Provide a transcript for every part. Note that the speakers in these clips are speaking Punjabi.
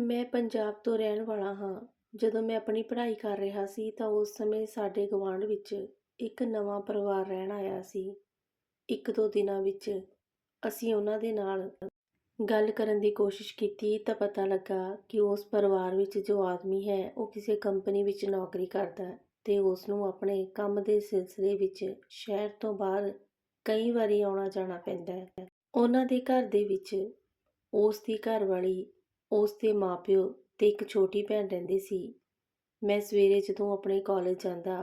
ਮੈਂ ਪੰਜਾਬ ਤੋਂ ਰਹਿਣ ਵਾਲਾ ਹਾਂ। ਜਦੋਂ ਮੈਂ ਆਪਣੀ ਪੜ੍ਹਾਈ ਕਰ ਰਿਹਾ ਸੀ ਤਾਂ ਉਸ ਸਮੇਂ ਸਾਡੇ ਗੁਆਂਢ ਵਿੱਚ ਇੱਕ ਨਵਾਂ ਪਰਿਵਾਰ ਰਹਿਣ ਆਇਆ ਸੀ। ਇੱਕ ਦੋ ਦਿਨਾਂ ਵਿੱਚ ਅਸੀਂ ਉਹਨਾਂ ਦੇ ਨਾਲ ਗੱਲ ਕਰਨ ਦੀ ਕੋਸ਼ਿਸ਼ ਕੀਤੀ ਤਾਂ ਪਤਾ ਲੱਗਾ ਕਿ ਉਸ ਪਰਿਵਾਰ ਵਿੱਚ ਜੋ ਆਦਮੀ ਹੈ, ਉਹ ਕਿਸੇ ਕੰਪਨੀ ਵਿੱਚ ਨੌਕਰੀ ਕਰਦਾ ਹੈ ਤੇ ਉਸ ਨੂੰ ਆਪਣੇ ਕੰਮ ਦੇ ਸਿਲਸਿਲੇ ਵਿੱਚ ਸ਼ਹਿਰ ਤੋਂ ਬਾਹਰ ਕਈ ਵਾਰੀ ਆਉਣਾ ਜਾਣਾ ਪੈਂਦਾ ਹੈ। ਉਹਨਾਂ ਦੇ ਘਰ ਦੇ ਵਿੱਚ ਉਸ ਦੀ ਘਰਵਾਲੀ ਉਸ ਦੇ ਮਾਪਿਓ ਤੇ ਇੱਕ ਛੋਟੀ ਭੈਣ ਰਹਿੰਦੀ ਸੀ। ਮੈਂ ਸਵੇਰੇ ਜਦੋਂ ਆਪਣੇ ਕਾਲਜ ਜਾਂਦਾ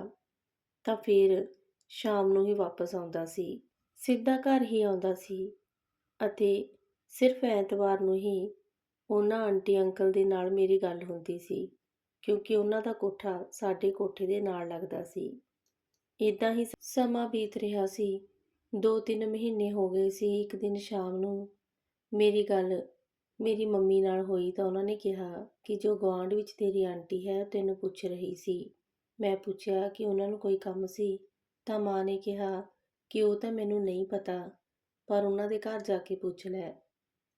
ਤਾਂ ਫਿਰ ਸ਼ਾਮ ਨੂੰ ਹੀ ਵਾਪਸ ਆਉਂਦਾ ਸੀ। ਸਿੱਧਾ ਘਰ ਹੀ ਆਉਂਦਾ ਸੀ ਅਤੇ ਸਿਰਫ ਐਤਵਾਰ ਨੂੰ ਹੀ ਉਹਨਾਂ ਆਂਟੀ ਅੰਕਲ ਦੇ ਨਾਲ ਮੇਰੀ ਗੱਲ ਹੁੰਦੀ ਸੀ, ਕਿਉਂਕਿ ਉਹਨਾਂ ਦਾ ਕੋਠਾ ਸਾਡੇ ਕੋਠੇ ਦੇ ਨਾਲ ਲੱਗਦਾ ਸੀ। ਇਦਾਂ ਹੀ ਸਮਾਂ ਬੀਤ ਰਿਹਾ ਸੀ। ਦੋ ਤਿੰਨ ਮਹੀਨੇ ਹੋ ਗਏ ਸੀ। ਇੱਕ ਦਿਨ ਸ਼ਾਮ ਨੂੰ ਮੇਰੀ ਗੱਲ ਮੇਰੀ ਮੰਮੀ ਨਾਲ ਹੋਈ ਤਾਂ ਉਹਨਾਂ ਨੇ ਕਿਹਾ ਕਿ ਜੋ ਗੁਆਂਢ ਵਿੱਚ ਤੇਰੀ ਆਂਟੀ ਹੈ, ਤੈਨੂੰ ਪੁੱਛ ਰਹੀ ਸੀ। ਮੈਂ ਪੁੱਛਿਆ ਕਿ ਉਹਨਾਂ ਨੂੰ ਕੋਈ ਕੰਮ ਸੀ, ਤਾਂ ਮਾਂ ਨੇ ਕਿਹਾ ਕਿ ਉਹ ਤਾਂ ਮੈਨੂੰ ਨਹੀਂ ਪਤਾ, ਪਰ ਉਹਨਾਂ ਦੇ ਘਰ ਜਾ ਕੇ ਪੁੱਛ ਲੈ।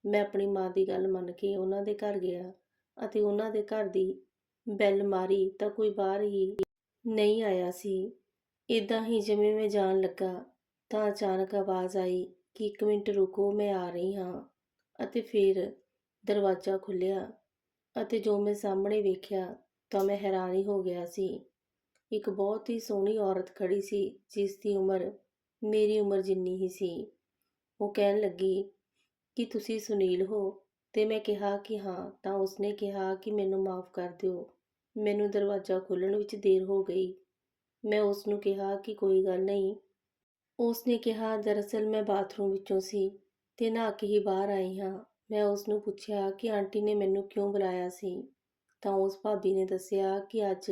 ਮੈਂ ਆਪਣੀ ਮਾਂ ਦੀ ਗੱਲ ਮੰਨ ਕੇ ਉਹਨਾਂ ਦੇ ਘਰ ਗਿਆ ਅਤੇ ਉਹਨਾਂ ਦੇ ਘਰ ਦੀ ਬੈਲ ਮਾਰੀ ਤਾਂ ਕੋਈ ਬਾਹਰ ਹੀ ਨਹੀਂ ਆਇਆ ਸੀ। ਇਦਾਂ ਹੀ ਜਿਵੇਂ ਮੈਂ ਜਾਣ ਲੱਗਾ ਤਾਂ ਅਚਾਨਕ ਆਵਾਜ਼ ਆਈ ਕਿ ਇੱਕ ਮਿੰਟ ਰੁਕੋ, ਮੈਂ ਆ ਰਹੀ ਹਾਂ ਅਤੇ ਫਿਰ ਦਰਵਾਜ਼ਾ ਖੁੱਲ੍ਹਿਆ ਅਤੇ ਜੋ ਮੈਂ ਸਾਹਮਣੇ ਵੇਖਿਆ ਤਾਂ ਮੈਂ ਹੈਰਾਨ ਹੀ ਹੋ ਗਿਆ ਸੀ। ਇੱਕ ਬਹੁਤ ਹੀ ਸੋਹਣੀ ਔਰਤ ਖੜੀ ਸੀ, ਜਿਸ ਦੀ ਉਮਰ ਮੇਰੀ ਉਮਰ ਜਿੰਨੀ ਹੀ ਸੀ। ਉਹ ਕਹਿਣ ਲੱਗੀ, ਕਿ ਤੁਸੀਂ ਸੁਨੀਲ ਹੋ? ਤੇ ਮੈਂ ਕਿਹਾ ਕਿ ਹਾਂ, ਤਾਂ ਉਸਨੇ ਕਿਹਾ ਕਿ ਮੈਨੂੰ ਮਾਫ ਕਰ ਦਿਓ। ਮੈਨੂੰ ਦਰਵਾਜ਼ਾ ਖੋਲ੍ਹਣ ਵਿੱਚ ਦੇਰ ਹੋ ਗਈ। ਮੈਂ ਉਸ ਨੂੰ ਕਿਹਾ ਕਿ ਕੋਈ ਗੱਲ ਨਹੀਂ। ਉਸਨੇ ਕਿਹਾ, ਦਰਅਸਲ ਮੈਂ ਬਾਥਰੂਮ ਵਿੱਚੋਂ ਸੀ ਤੇ ਨਹਾ ਕੇ ਹੀ ਬਾਹਰ ਆਈ ਹਾਂ। ਮੈਂ ਉਸ ਨੂੰ ਪੁੱਛਿਆ ਕਿ ਆਂਟੀ ਨੇ ਮੈਨੂੰ ਕਿਉਂ ਬੁਲਾਇਆ ਸੀ? ਤਾਂ ਉਸ ਭਾਬੀ ਨੇ ਦੱਸਿਆ ਕਿ ਅੱਜ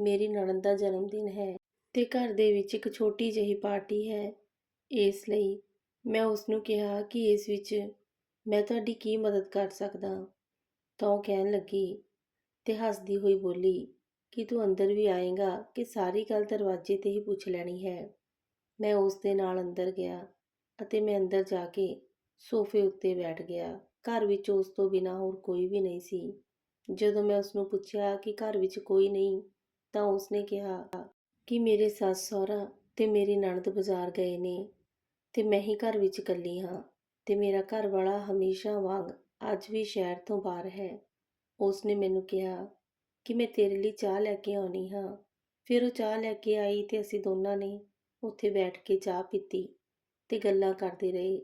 ਮੇਰੀ ਨਣਦ ਦਾ ਜਨਮ ਦਿਨ ਹੈ ਤੇ ਘਰ ਦੇ ਵਿੱਚ ਇੱਕ ਛੋਟੀ ਜਿਹੀ ਪਾਰਟੀ ਹੈ। ਇਸ ਲਈ ਮੈਂ ਉਸ ਨੂੰ ਕਿਹਾ ਕਿ ਇਸ ਵਿੱਚ ਮੈਂ ਤੁਹਾਡੀ ਕੀ ਮਦਦ ਕਰ ਸਕਦਾ? ਤਾਂ ਉਹ ਕਹਿਣ ਲੱਗੀ ਤੇ ਹੱਸਦੀ ਹੋਈ ਬੋਲੀ, ਕਿ ਤੂੰ ਅੰਦਰ ਵੀ ਆਏਗਾ ਕਿ ਸਾਰੀ ਗੱਲ ਦਰਵਾਜ਼ੇ ਤੇ ਹੀ ਪੁੱਛ ਲੈਣੀ ਹੈ? ਮੈਂ ਉਸ ਦੇ ਨਾਲ ਅੰਦਰ ਗਿਆ ਅਤੇ ਮੈਂ ਅੰਦਰ ਜਾ ਕੇ ਸੋਫੇ ਉੱਤੇ ਬੈਠ ਗਿਆ। ਘਰ ਵਿੱਚ ਉਸ ਤੋਂ ਬਿਨਾ ਹੋਰ ਕੋਈ ਵੀ ਨਹੀਂ ਸੀ। ਜਦੋਂ ਮੈਂ ਉਸ ਨੂੰ ਪੁੱਛਿਆ ਕਿ ਘਰ ਵਿੱਚ ਕੋਈ ਨਹੀਂ, ਤਾਂ ਉਸਨੇ ਕਿਹਾ ਕਿ ਮੇਰੇ ਸੱਸ ਸਹੁਰਾ ਤੇ ਮੇਰੀ ਨਣਦ ਬਾਜ਼ਾਰ ਗਏ ਨੇ ਤੇ ਮੈਂ ਹੀ ਘਰ ਵਿੱਚ ਇਕੱਲੀ ਹਾਂ ਤੇ ਮੇਰਾ ਘਰ ਵਾਲਾ ਹਮੇਸ਼ਾ ਵਾਂਗ ਅੱਜ ਵੀ ਸ਼ਹਿਰ ਤੋਂ ਬਾਹਰ ਹੈ। ਉਸ ਨੇ ਮੈਨੂੰ ਕਿਹਾ ਕਿ ਮੈਂ ਤੇਰੇ ਲਈ ਚਾਹ ਲੈ ਕੇ ਆਉਣੀ ਹਾਂ। ਫਿਰ ਉਹ ਚਾਹ ਲੈ ਕੇ ਆਈ ਤੇ ਅਸੀਂ ਦੋਨਾਂ ਨੇ ਉੱਥੇ ਬੈਠ ਕੇ ਚਾਹ ਪੀਤੀ ਤੇ ਗੱਲਾਂ ਕਰਦੇ ਰਹੇ।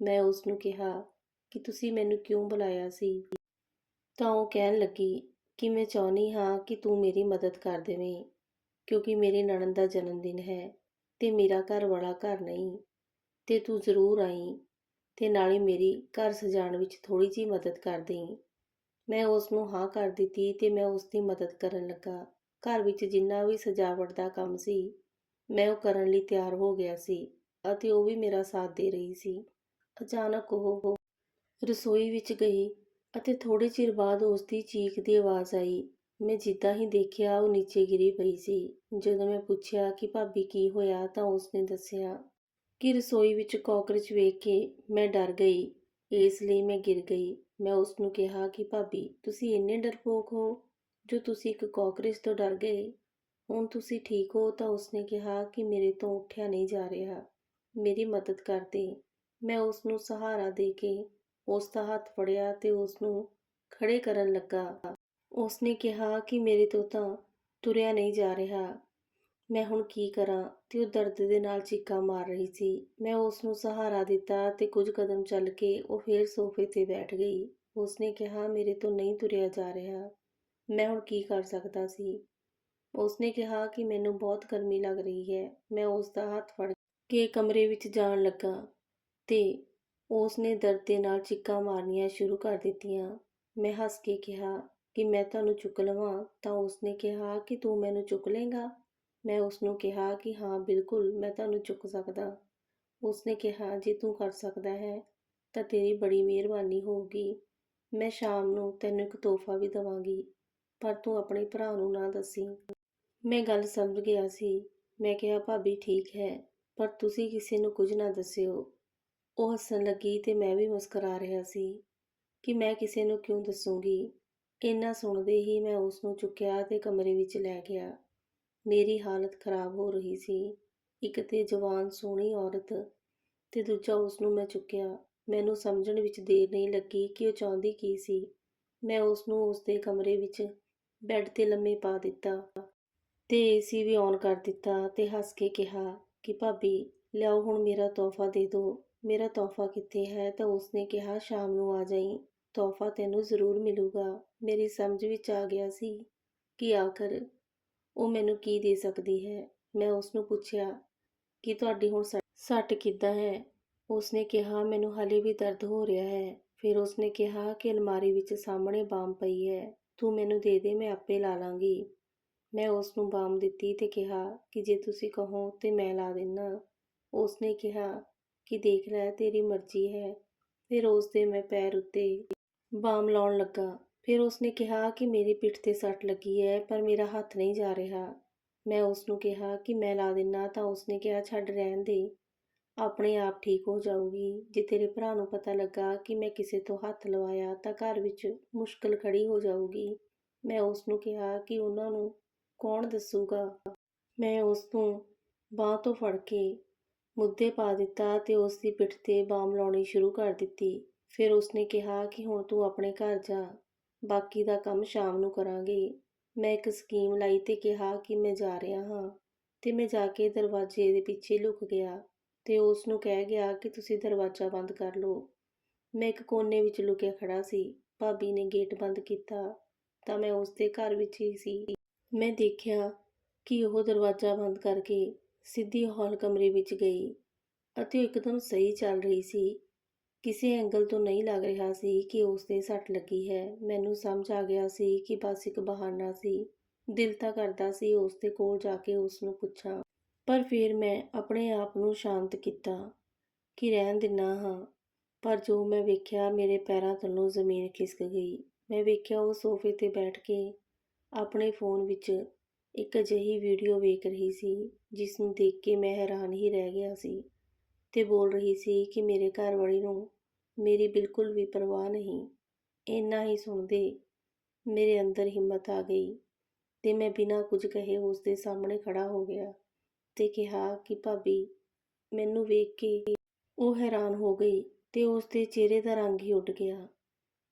ਮੈਂ ਉਸ ਨੂੰ ਕਿਹਾ ਕਿ ਤੁਸੀਂ ਮੈਨੂੰ ਕਿਉਂ ਬੁਲਾਇਆ ਸੀ? ਤਾਂ ਉਹ ਕਹਿਣ ਲੱਗੀ ਕਿ ਮੈਂ ਚਾਹੁੰਦੀ ਹਾਂ ਕਿ ਤੂੰ ਮੇਰੀ ਮਦਦ ਕਰ ਦੇਵੇਂ, ਕਿਉਂਕਿ ਮੇਰੇ ਨਣਦ ਦਾ ਜਨਮ ਦਿਨ ਹੈ ਤੇ ਮੇਰਾ ਘਰ ਵਾਲਾ ਘਰ ਨਹੀਂ, ਤੇ ਤੂੰ ਜ਼ਰੂਰ ਆਈ ਤੇ ਨਾਲੇ ਮੇਰੀ ਘਰ ਸਜਾਉਣ ਵਿੱਚ ਥੋੜੀ ਜਿਹੀ ਮਦਦ ਕਰ ਦੇਈਂ। ਮੈਂ ਉਸ ਨੂੰ ਹਾਂ ਕਰ ਦਿੱਤੀ ਤੇ ਮੈਂ ਉਸ ਦੀ ਮਦਦ ਕਰਨ ਲੱਗਾ। ਘਰ ਵਿੱਚ ਜਿੰਨਾ ਵੀ ਸਜਾਵਟ ਦਾ ਕੰਮ ਸੀ, ਮੈਂ ਉਹ ਕਰਨ ਲਈ ਤਿਆਰ ਹੋ ਗਿਆ ਸੀ ਅਤੇ ਉਹ ਵੀ ਮੇਰਾ ਸਾਥ ਦੇ ਰਹੀ ਸੀ। ਅਚਾਨਕ ਉਹ ਰਸੋਈ ਵਿੱਚ ਗਈ ਅਤੇ ਥੋੜੇ ਚਿਰ ਬਾਅਦ ਉਸ ਦੀ ਚੀਖ ਦੀ ਆਵਾਜ਼ ਆਈ। ਮੈਂ ਜਿੱਦਾਂ ਹੀ ਦੇਖਿਆ, ਉਹ ਨੀਚੇ ਗਿਰੀ ਪਈ ਸੀ। ਜਦੋਂ ਮੈਂ ਪੁੱਛਿਆ ਕਿ ਭਾਬੀ ਕੀ ਹੋਇਆ, ਤਾਂ ਉਸਨੇ ਦੱਸਿਆ ਕਿ ਰਸੋਈ ਵਿੱਚ ਕਾਕਰੋਚ ਵੇਖ ਕੇ ਮੈਂ ਡਰ ਗਈ। ਇਸ ਲਈ ਮੈਂ ਗਿਰ ਗਈ। ਮੈਂ ਉਸ ਨੂੰ ਕਿਹਾ ਕਿ ਭਾਬੀ, ਤੁਸੀਂ ਇੰਨੇ ਡਰਪੋਕ ਹੋ, ਜੋ ਤੁਸੀਂ ਇੱਕ ਕਾਕਰੋਚ ਤੋਂ ਡਰ ਗਏ। ਹੁਣ ਤੁਸੀਂ ਠੀਕ ਹੋ, ਤਾਂ ਉਸਨੇ ਕਿਹਾ ਕਿ ਮੇਰੇ ਤੋਂ ਉੱਠਿਆ ਨਹੀਂ ਜਾ ਰਿਹਾ। ਮੇਰੀ ਮਦਦ ਕਰ ਦੇ। ਮੈਂ ਉਸ ਨੂੰ ਸਹਾਰਾ ਦੇ ਕੇ ਉਸ ਦਾ ਹੱਥ ਫੜਿਆ ਤੇ ਉਸ ਨੂੰ ਖੜੇ ਕਰਨ ਲੱਗਾ। ਉਸਨੇ ਕਿਹਾ ਕਿ ਮੇਰੇ ਤੋਂ ਤਾਂ ਤੁਰਿਆ ਨਹੀਂ ਜਾ ਰਿਹਾ। ਮੈਂ ਹੁਣ ਕੀ ਕਰਾਂ? ਤੇ ਉਹ ਦਰਦ ਦੇ ਨਾਲ ਚੀਕਾਂ ਮਾਰ ਰਹੀ ਸੀ। ਮੈਂ ਉਸ ਨੂੰ ਸਹਾਰਾ ਦਿੱਤਾ ਤੇ ਕੁਝ ਕਦਮ ਚੱਲ ਕੇ ਉਹ ਫੇਰ ਸੋਫੇ ਤੇ ਬੈਠ ਗਈ। ਉਸਨੇ ਕਿਹਾ, ਮੇਰੇ ਤੋਂ ਨਹੀਂ ਤੁਰਿਆ ਜਾ ਰਿਹਾ। ਮੈਂ ਹੁਣ ਕੀ ਕਰ ਸਕਦਾ ਸੀ? ਉਸਨੇ ਕਿਹਾ ਕਿ, ਮੈਨੂੰ ਬਹੁਤ ਗਰਮੀ ਲੱਗ ਰਹੀ ਹੈ। ਮੈਂ ਉਸ ਦਾ ਹੱਥ ਫੜ ਕੇ ਕਮਰੇ ਵਿੱਚ ਜਾਣ ਲੱਗਾ। ਤੇ ਉਸਨੇ ਦਰਦ ਦੇ ਨਾਲ ਚੀਕਾਂ ਮਾਰਨੀਆਂ ਸ਼ੁਰੂ ਕਰ ਦਿੱਤੀਆਂ। ਮੈਂ ਹੱਸ ਕੇ ਕਿਹਾ ਕਿ ਮੈਂ ਤੁਹਾਨੂੰ ਚੁੱਕ ਲਵਾਂ, ਤਾਂ ਉਸਨੇ ਕਿਹਾ ਕਿ ਤੂੰ ਮੈਨੂੰ ਚੁੱਕ ਲੇਗਾ ਮੈਂ ਉਸ ਨੂੰ ਕਿਹਾ ਕਿ ਹਾਂ, ਬਿਲਕੁਲ, ਮੈਂ ਤੁਹਾਨੂੰ ਚੁੱਕ ਸਕਦਾ। ਉਸਨੇ ਕਿਹਾ, ਜੇ ਤੂੰ ਕਰ ਸਕਦਾ ਹੈ, ਤਾਂ ਤੇਰੀ ਬੜੀ ਮਿਹਰਬਾਨੀ ਹੋਊਗੀ। ਮੈਂ ਸ਼ਾਮ ਨੂੰ ਤੈਨੂੰ ਇੱਕ ਤੋਹਫਾ ਵੀ ਦਵਾਂਗੀ, ਪਰ ਤੂੰ ਆਪਣੇ ਭਰਾ ਨੂੰ ਨਾ ਦੱਸੀ। ਮੈਂ ਗੱਲ ਸਮਝ ਗਿਆ ਸੀ। ਮੈਂ ਕਿਹਾ, ਭਾਬੀ ਠੀਕ ਹੈ, ਪਰ ਤੁਸੀਂ ਕਿਸੇ ਨੂੰ ਕੁਝ ਨਾ ਦੱਸਿਓ। ਉਹ ਹੱਸਣ ਲੱਗੀ ਤੇ ਮੈਂ ਵੀ ਮੁਸਕਰਾ ਰਿਹਾ ਸੀ ਕਿ ਮੈਂ ਕਿਸੇ ਨੂੰ ਕਿਉਂ ਦੱਸੂੰਗੀ। ਇੰਨਾ ਸੁਣਦੇ ਹੀ ਮੈਂ ਉਸ ਨੂੰ ਚੁੱਕਿਆ ਤੇ ਕਮਰੇ ਵਿੱਚ ਲੈ ਗਿਆ। ਮੇਰੀ ਹਾਲਤ ਖਰਾਬ ਹੋ ਰਹੀ ਸੀ। ਇੱਕ ਤੇ ਜਵਾਨ ਸੋਹਣੀ ਔਰਤ ਤੇ ਦੂਜਾ ਉਸ ਨੂੰ ਮੈਂ ਚੁੱਕਿਆ। ਮੈਨੂੰ ਸਮਝਣ ਵਿੱਚ ਦੇਰ ਨਹੀਂ ਲੱਗੀ ਕਿ ਉਹ ਚਾਹੁੰਦੀ ਕੀ ਸੀ। ਮੈਂ ਉਸ ਨੂੰ ਉਸ ਦੇ ਕਮਰੇ ਵਿੱਚ ਬੈੱਡ ਤੇ ਲੰਮੇ ਪਾ ਦਿੱਤਾ ਤੇ ਏਸੀ ਵੀ ਔਨ ਕਰ ਦਿੱਤਾ ਤੇ ਹੱਸ ਕੇ ਕਿਹਾ ਕਿ ਭਾਬੀ, ਲਿਆਓ ਹੁਣ ਮੇਰਾ ਤੋਹਫਾ ਦੇ ਦਿਓ। ਮੇਰਾ ਤੋਹਫਾ ਕਿੱਥੇ ਹੈ? ਤਾਂ ਉਸਨੇ ਕਿਹਾ, ਸ਼ਾਮ ਨੂੰ ਆ ਜਾਈ। ਤੋਹਫਾ ਤੈਨੂੰ ਜ਼ਰੂਰ ਮਿਲੂਗਾ। ਮੇਰੀ ਸਮਝ ਵਿੱਚ ਆ ਗਿਆ ਸੀ ਕਿ ਆਖਰ ਉਹ ਮੈਨੂੰ ਕੀ ਦੇ ਸਕਦੀ ਹੈ। ਮੈਂ ਉਸ ਨੂੰ ਪੁੱਛਿਆ, ਕਿ ਤੁਹਾਡੀ ਹੁਣ ਸ- ਸੱਟ ਕਿੱਦਾਂ ਹੈ? ਉਸਨੇ ਕਿਹਾ, ਮੈਨੂੰ ਹਾਲੇ ਵੀ ਦਰਦ ਹੋ ਰਿਹਾ ਹੈ। ਫਿਰ ਉਸਨੇ ਕਿਹਾ, ਕਿ ਅਲਮਾਰੀ ਵਿੱਚ ਸਾਹਮਣੇ ਬਾਮ ਪਈ ਹੈ। ਤੂੰ ਮੈਨੂੰ ਦੇ ਦੇ, ਮੈਂ ਆਪੇ ਲਾ ਲਾਂਗੀ। ਮੈਂ ਉਸ ਨੂੰ ਬਾਮ ਦਿੱਤੀ ਤੇ ਕਿਹਾ, ਕਿ ਜੇ ਤੁਸੀਂ ਕਹੋ ਤੇ ਮੈਂ ਲਾ ਦਿੰਨਾ। ਉਸਨੇ ਕਿਹਾ ਕਿ ਦੇਖ ਲੈ ਤੇਰੀ ਮਰਜ਼ੀ ਹੈ। ਫਿਰ ਉਸ ਦੇ ਮੈਂ ਪੈਰ ਉੱਤੇ ਬਾਮ ਲਾਉਣ ਲੱਗਾ। ਫਿਰ ਉਸਨੇ ਕਿਹਾ ਕਿ ਮੇਰੀ ਪਿੱਠ ਤੇ ਸੱਟ ਲੱਗੀ ਹੈ, ਪਰ ਮੇਰਾ ਹੱਥ ਨਹੀਂ ਜਾ ਰਿਹਾ। ਮੈਂ ਉਸ ਨੂੰ ਕਿਹਾ ਕਿ ਮੈਂ ਲਾ ਦਿੰਨਾ, ਤਾਂ ਉਸਨੇ ਕਿਹਾ, ਛੱਡ ਰਹਿਣ ਦੇ। ਆਪਣੇ ਆਪ ਠੀਕ ਹੋ ਜਾਊਗੀ। ਜੇ ਤੇਰੇ ਭਰਾ ਨੂੰ ਪਤਾ ਲੱਗਾ ਕਿ ਮੈਂ ਕਿਸੇ ਤੋਂ ਹੱਥ ਲਵਾਇਆ, ਤਾਂ ਘਰ ਵਿੱਚ ਮੁਸ਼ਕਲ ਖੜੀ ਹੋ ਜਾਊਗੀ। ਮੈਂ ਉਸ ਨੂੰ ਕਿਹਾ ਕਿ ਉਹਨਾਂ ਨੂੰ ਕੌਣ ਦੱਸੂਗਾ? ਮੈਂ ਉਸ ਨੂੰ ਬਾਂਹ ਤੋਂ ਫੜ ਕੇ ਮੁੱਦੇ ਪਾ ਦਿੱਤਾ ਤੇ ਉਸ ਦੀ ਪਿੱਠ ਤੇ ਬਾਮ ਲਾਉਣੀ ਸ਼ੁਰੂ ਕਰ ਦਿੱਤੀ। ਫਿਰ ਉਸਨੇ ਕਿਹਾ ਕਿ ਹੁਣ ਤੂੰ ਆਪਣੇ ਘਰ ਜਾ। ਬਾਕੀ ਦਾ ਕੰਮ ਸ਼ਾਮ ਨੂੰ ਕਰਾਂਗੇ। ਮੈਂ ਇੱਕ ਸਕੀਮ ਲਾਈ ਤੇ ਕਿਹਾ ਕਿ ਮੈਂ ਜਾ ਰਿਹਾ ਹਾਂ। ਤੇ ਮੈਂ ਜਾ ਕੇ ਦਰਵਾਜ਼ੇ ਦੇ ਪਿੱਛੇ ਲੁਕ ਗਿਆ ਤੇ ਉਸ ਨੂੰ ਕਹਿ ਗਿਆ ਕਿ ਤੁਸੀਂ ਦਰਵਾਜ਼ਾ ਬੰਦ ਕਰ ਲਓ। ਮੈਂ ਇੱਕ ਕੋਨੇ ਵਿੱਚ ਲੁਕਿਆ ਖੜਾ ਸੀ। ਭਾਬੀ ਨੇ ਗੇਟ ਬੰਦ ਕੀਤਾ ਤਾਂ ਮੈਂ ਉਸ ਦੇ ਘਰ ਵਿੱਚ ਹੀ ਸੀ। ਮੈਂ ਦੇਖਿਆ ਕਿ ਉਹ ਦਰਵਾਜ਼ਾ ਬੰਦ ਕਰਕੇ ਸਿੱਧੀ ਹਾਲ ਕਮਰੇ ਵਿੱਚ ਗਈ ਅਤੇ ਉਹ ਇੱਕਦਮ ਸਹੀ ਚੱਲ ਰਹੀ ਸੀ। ਕਿਸੇ ਐਂਗਲ ਤੋਂ ਨਹੀਂ ਲੱਗ ਰਿਹਾ ਸੀ ਕਿ ਉਸ ਦੇ ਸੱਟ ਲੱਗੀ ਹੈ। ਮੈਨੂੰ ਸਮਝ ਆ ਗਿਆ ਸੀ ਕਿ ਬਸ ਇੱਕ ਬਹਾਨਾ ਸੀ। ਦਿਲ ਤਾਂ ਕਰਦਾ ਸੀ ਉਸ ਦੇ ਕੋਲ ਜਾ ਕੇ ਉਸ ਨੂੰ ਪੁੱਛਾਂ। ਪਰ ਫਿਰ ਮੈਂ ਆਪਣੇ ਆਪ ਨੂੰ ਸ਼ਾਂਤ ਕੀਤਾ ਕਿ ਰਹਿਣ ਦਿੰਨਾ ਹਾਂ। ਪਰ ਜੋ ਮੈਂ ਵੇਖਿਆ, ਮੇਰੇ ਪੈਰਾਂ ਥੱਲੋਂ ਜ਼ਮੀਨ ਖਿਸਕ ਗਈ। ਮੈਂ ਵੇਖਿਆ ਉਹ ਸੋਫੇ ਤੇ ਬੈਠ ਕੇ ਆਪਣੇ ਫੋਨ ਵਿੱਚ ਇੱਕ ਅਜਿਹੀ ਵੀਡੀਓ ਵੇਖ ਰਹੀ ਸੀ ਜਿਸ ਨੂੰ ਦੇਖ ਕੇ ਮੈਂ ਹੈਰਾਨ ਹੀ ਰਹਿ ਗਿਆ ਸੀ ਤੇ ਬੋਲ ਰਹੀ ਸੀ ਕਿ ਮੇਰੇ ਘਰ ਵਾਲੀ ਨੂੰ ਮੇਰੀ ਬਿਲਕੁਲ ਵੀ ਪਰਵਾਹ ਨਹੀਂ। ਇੰਨਾ ਹੀ ਸੁਣਦੇ ਮੇਰੇ ਅੰਦਰ ਹਿੰਮਤ ਆ ਗਈ ਤੇ ਮੈਂ ਬਿਨਾਂ ਕੁਝ ਕਹੇ ਉਸ ਦੇ ਸਾਹਮਣੇ ਖੜਾ ਹੋ ਗਿਆ ਤੇ ਕਿਹਾ ਕਿ ਭਾਬੀ, ਮੈਨੂੰ ਵੇਖ ਕੇ ਉਹ ਹੈਰਾਨ ਹੋ ਗਈ ਤੇ ਉਸ ਦੇ ਚਿਹਰੇ ਦਾ ਰੰਗ ਹੀ ਉੱਡ ਗਿਆ।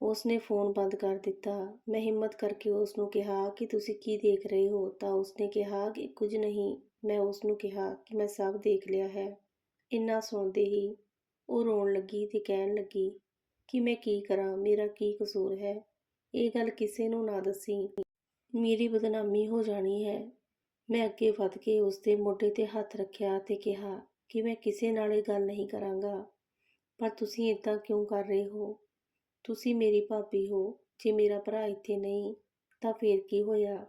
ਉਸ ਨੇ ਫੋਨ ਬੰਦ ਕਰ ਦਿੱਤਾ। ਮੈਂ ਹਿੰਮਤ ਕਰਕੇ ਉਸ ਨੂੰ ਕਿਹਾ ਕਿ ਤੁਸੀਂ ਕੀ ਦੇਖ ਰਹੇ ਹੋ? ਤਾਂ ਉਸ ਨੇ ਕਿਹਾ ਕਿ ਕੁਝ ਨਹੀਂ। ਮੈਂ ਉਸ ਨੂੰ ਕਿਹਾ ਕਿ ਮੈਂ ਸਭ ਦੇਖ ਲਿਆ ਹੈ। ਇੰਨਾ ਸੁਣਦੇ ਹੀ ਉਹ ਰੋਣ ਲੱਗੀ ਤੇ ਕਹਿਣ ਲੱਗੀ ਕਿ ਮੈਂ ਕੀ ਕਰਾਂ? ਮੇਰਾ ਕੀ ਕਸੂਰ ਹੈ? ਇਹ ਗੱਲ ਕਿਸੇ ਨੂੰ ਨਾ ਦੱਸੀ। ਮੇਰੀ ਬਦਨਾਮੀ ਹੋ ਜਾਣੀ ਹੈ। ਮੈਂ ਅੱਗੇ ਵੱਧ ਕੇ ਉਸ ਦੇ ਮੋਢੇ ਤੇ ਹੱਥ ਰੱਖਿਆ ਤੇ ਕਿਹਾ ਕਿ ਮੈਂ ਕਿਸੇ ਨਾਲ ਇਹ ਗੱਲ ਨਹੀਂ ਕਰਾਂਗਾ। ਪਰ ਤੁਸੀਂ ਇਦਾਂ ਕਿਉਂ ਕਰ ਰਹੇ ਹੋ? ਤੁਸੀਂ ਮੇਰੀ ਭਾਬੀ ਹੋ, ਜੇ ਮੇਰਾ ਭਰਾ ਇੱਥੇ ਨਹੀਂ, ਤਾਂ ਫੇਰ ਕੀ ਹੋਇਆ?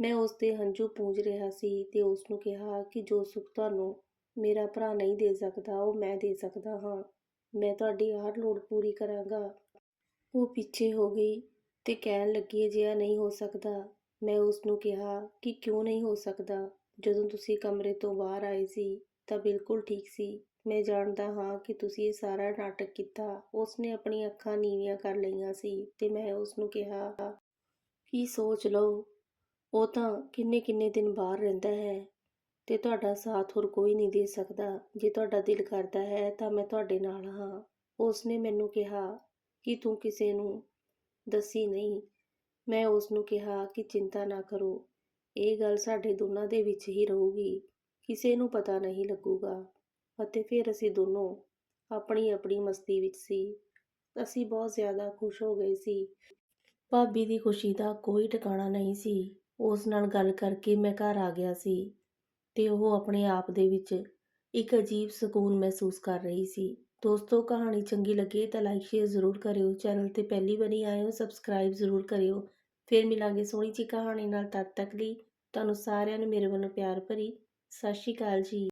ਮੈਂ ਉਸ ਦੇ ਹੰਝੂ ਪੂੰਝ ਰਿਹਾ ਸੀ ਤੇ ਉਸ ਨੂੰ ਕਿਹਾ ਕਿ ਜੋ ਸੁੱਖ ਤੁਹਾਨੂੰ ਮੇਰਾ ਭਰਾ ਨਹੀਂ ਦੇ ਸਕਦਾ, ਉਹ ਮੈਂ ਦੇ ਸਕਦਾ ਹਾਂ। ਮੈਂ ਤੁਹਾਡੀ ਹਰ ਲੋੜ ਪੂਰੀ ਕਰਾਂਗਾ। ਉਹ ਪਿੱਛੇ ਹੋ ਗਈ ਤੇ ਕਹਿਣ ਲੱਗੀ, ਅਜਿਹਾ ਨਹੀਂ ਹੋ ਸਕਦਾ। ਮੈਂ ਉਸ ਨੂੰ ਕਿਹਾ ਕਿ ਕਿਉਂ ਨਹੀਂ ਹੋ ਸਕਦਾ? ਜਦੋਂ ਤੁਸੀਂ ਕਮਰੇ ਤੋਂ ਬਾਹਰ ਆਏ ਸੀ, ਤਾਂ ਬਿਲਕੁਲ ਠੀਕ ਸੀ। ਮੈਂ ਜਾਣਦਾ ਹਾਂ ਕਿ ਤੁਸੀਂ ਇਹ ਸਾਰਾ ਨਾਟਕ ਕੀਤਾ। ਉਸ ਨੇ ਆਪਣੀਆਂ ਅੱਖਾਂ ਨੀਵੀਆਂ ਕਰ ਲਈਆਂ ਸੀ ਤੇ ਮੈਂ ਉਸ ਨੂੰ ਕਿਹਾ, ਕੀ ਸੋਚ ਲਓ, ਉਹ ਤਾਂ ਕਿੰਨੇ ਕਿੰਨੇ ਦਿਨ ਬਾਹਰ ਰਹਿੰਦਾ ਹੈ ਤੇ ਤੁਹਾਡਾ ਸਾਥ ਹੋਰ ਕੋਈ ਨਹੀਂ ਦੇ ਸਕਦਾ। ਜੇ ਤੁਹਾਡਾ ਦਿਲ ਕਰਦਾ ਹੈ ਤਾਂ ਮੈਂ ਤੁਹਾਡੇ ਨਾਲ ਹਾਂ। ਉਸ ਨੇ ਮੈਨੂੰ ਕਿਹਾ, ਕਿ ਤੂੰ ਕਿਸੇ ਨੂੰ ਦੱਸੀ ਨਹੀਂ? ਮੈਂ ਉਸ ਨੂੰ ਕਿਹਾ ਕਿ ਚਿੰਤਾ ਨਾ ਕਰੋ, ਇਹ ਗੱਲ ਸਾਡੇ ਦੋਨਾਂ ਦੇ ਵਿੱਚ ਹੀ ਰਹੂਗੀ, ਕਿਸੇ ਨੂੰ ਪਤਾ ਨਹੀਂ ਲੱਗੂਗਾ। ਅਤੇ ਫਿਰ ਅਸੀਂ ਦੋਨੋਂ ਆਪਣੀ ਆਪਣੀ ਮਸਤੀ ਵਿੱਚ ਸੀ। ਅਸੀਂ ਬਹੁਤ ਜ਼ਿਆਦਾ ਖੁਸ਼ ਹੋ ਗਏ ਸੀ। ਭਾਬੀ ਦੀ ਖੁਸ਼ੀ ਦਾ ਕੋਈ ਟਿਕਾਣਾ ਨਹੀਂ ਸੀ। ਉਸ ਨਾਲ ਗੱਲ ਕਰਕੇ ਮੈਂ ਘਰ ਆ ਗਿਆ ਸੀ ਤੇ ਉਹ ਆਪਣੇ ਆਪ ਦੇ ਵਿੱਚ ਇੱਕ ਅਜੀਬ ਸਕੂਨ ਮਹਿਸੂਸ ਕਰ ਰਹੀ ਸੀ। ਦੋਸਤੋ, ਕਹਾਣੀ ਚੰਗੀ ਲੱਗੇ ਤਾਂ ਲਾਈਕ ਸ਼ੇਅਰ ਜ਼ਰੂਰ ਕਰਿਓ। ਚੈਨਲ ਤੇ ਪਹਿਲੀ ਵਾਰੀ ਆਏ ਹੋ ਸਬਸਕ੍ਰਾਈਬ ਜ਼ਰੂਰ ਕਰਿਓ। ਫਿਰ ਮਿਲਾਂਗੇ ਸੋਹਣੀ ਜੀ ਕਹਾਣੀ ਨਾਲ ਤਦ ਤੱਕ ਲਈ। ਤੁਹਾਨੂੰ ਸਾਰਿਆਂ ਨੂੰ ਮੇਰੇ ਵੱਲੋਂ ਪਿਆਰ ਭਰੀ ਸਤਿ ਸ਼੍ਰੀ ਅਕਾਲ ਜੀ।